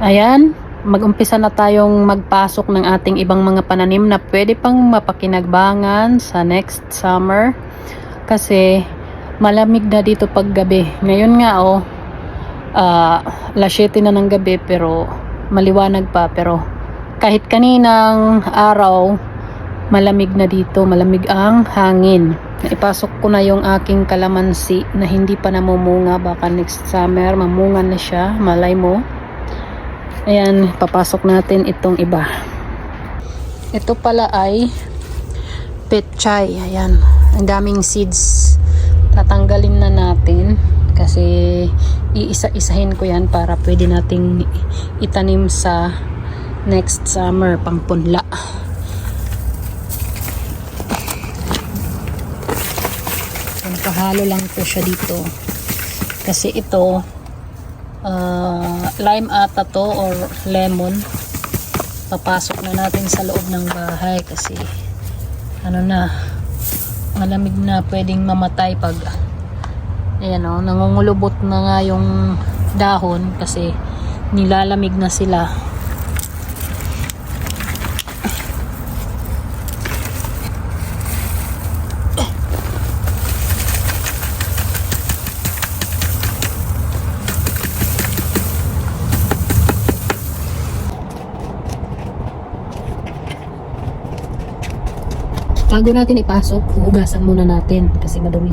Ayan, mag-umpisa na tayong magpasok ng ating ibang mga pananim na pwede pang mapakinagbangan sa next summer. Kasi malamig na dito pag gabi. Ngayon nga oh, ah, alas 7 na ng gabi pero maliwanag pa. Pero kahit kaninang araw, malamig na dito. Malamig ang hangin. Naipasok ko na yung aking kalamansi na hindi pa namumunga. Baka next summer mamunga na siya. Malay mo. Ayan, papasok natin itong iba. Ito pala ay petchay. Ayan, ang daming seeds. Tatanggalin na natin kasi iisa-isahin ko yan para pwede nating itanim sa next summer pang punla. Pahalo lang po siya dito. Kasi ito, uh, lime ata to or lemon. Papasok na natin sa loob ng bahay kasi ano na malamig na pwedeng mamatay pag ayan o, nangungulubot na nga yung dahon kasi nilalamig na sila bago natin ipasok hugasan muna natin kasi madumi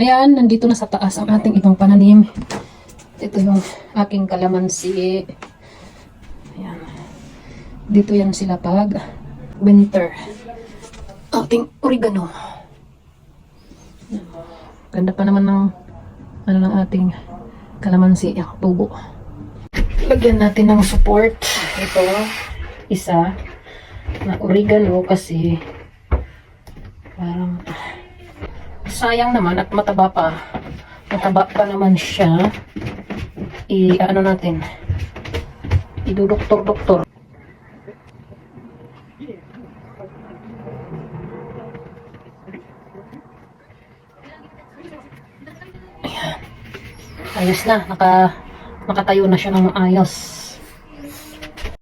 Ayan, nandito na sa taas ang ating ibang pananim. Ito yung aking kalamansi. Ayan. Dito yan sila pag winter. Ating oregano. Ganda pa naman ng ano ng ating kalamansi, ang tubo. Lagyan natin ng support. Ito, isa na oregano kasi parang sayang naman at mataba pa. Mataba pa naman siya. I, ano natin, idudoktor-doktor. Ayan. Ayos na. Naka, nakatayo na siya ng ayos.